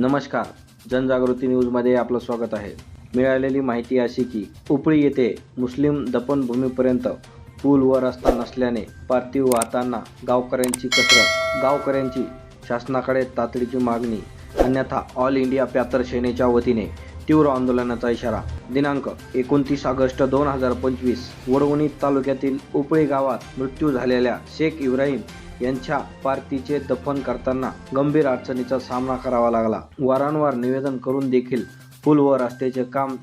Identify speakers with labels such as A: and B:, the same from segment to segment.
A: नमस्कार. जनजागृती न्यूजमध्ये आपलं स्वागत आहे. मिळालेली माहिती अशी की उपळी येथे मुस्लिम दफनभूमीपर्यंत पूल व रस्ता नसल्याने पार्थिव वाहताना गावकऱ्यांची कसरत गावकऱ्यांची शासनाकडे तातडीची मागणी अन्यथा ऑल इंडिया प्यातर सेनेच्या वतीने तीव्र आंदोलनाचा इशारा. दिनांक एकोणतीस ऑगस्ट दोन हजार पंचवीस वडवणी तालुक्यातील उपळी गावात मृत्यू झालेल्या शेख इब्राहिम यांच्या पार्टीचे दफन करताना गंभीर अडचणीचा सामना करावा लागला. वारंवार निवेदन करून देखील पूल व रस्त्याचे काम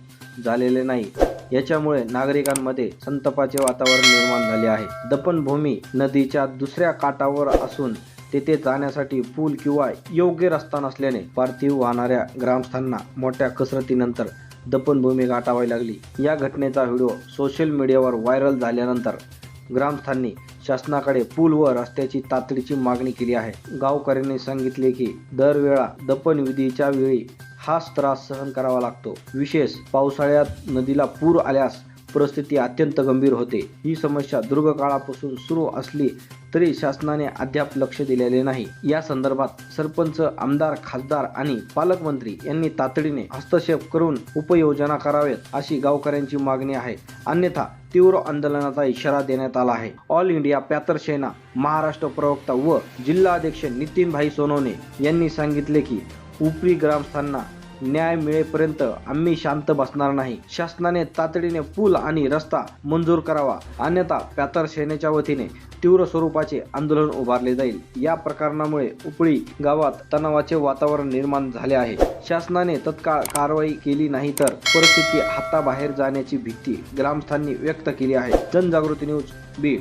A: झालेले नाही. याच्यामुळे नागरिकांमध्ये संतापाचे वातावरण निर्माण झाले आहे. दफनभूमी नदीच्या दुसऱ्या काठावर असून तेथे जाण्यासाठी पूल किंवा योग्य रस्ता नसल्याने पार्थिव वाहणाऱ्या ग्रामस्थांना मोठ्या कसरतीनंतर दफनभूमी गाठावी लागली. या घटनेचा व्हिडिओ सोशल मीडियावर व्हायरल झाल्यानंतर ग्रामस्थांनी शासनाकडे पूल व रस्त्याची तातडीची मागणी केली आहे. गावकऱ्यांनी सांगितले की दरवेळा दफन विधीच्या वेळी हाच त्रास सहन करावा लागतो. विशेष पावसाळ्यात नदीला पूर आल्यास परिस्थिती अत्यंत गंभीर होते. ही समस्या दीर्घकाळापासून सुरू असली तरी शासनाने अद्याप लक्ष दिलेले नाही. या संदर्भात सरपंच आमदार खासदार आणि पालकमंत्री यांनी तातडीने हस्तक्षेप करून उपाययोजना करावेत अशी गावकऱ्यांची मागणी आहे. अन्यथा तीव्र आंदोलनाचा इशारा देण्यात आला आहे. All India panther Sena Maharashtra प्रवक्ता व जिल्हाध्यक्ष नितीनभाई सोनवणे यांनी सांगितले की उपरी ग्रामस्थांना न्याय मिळेपर्यंत आम्ही शांत बसणार नाही. शासनाने तातडीने पूल आणि रस्ता मंजूर करावा. अन्यथा प्यातर सेनेच्या वतीने तीव्र स्वरूपाचे आंदोलन उभारले जाईल. या प्रकरणामुळे उपळी गावात तणावाचे वातावरण निर्माण झाले आहे. शासनाने तत्काळ कारवाई केली नाही तर परिस्थिती हाताबाहेर जाण्याची भीती ग्रामस्थांनी व्यक्त केली आहे. जनजागृती न्यूज बीड.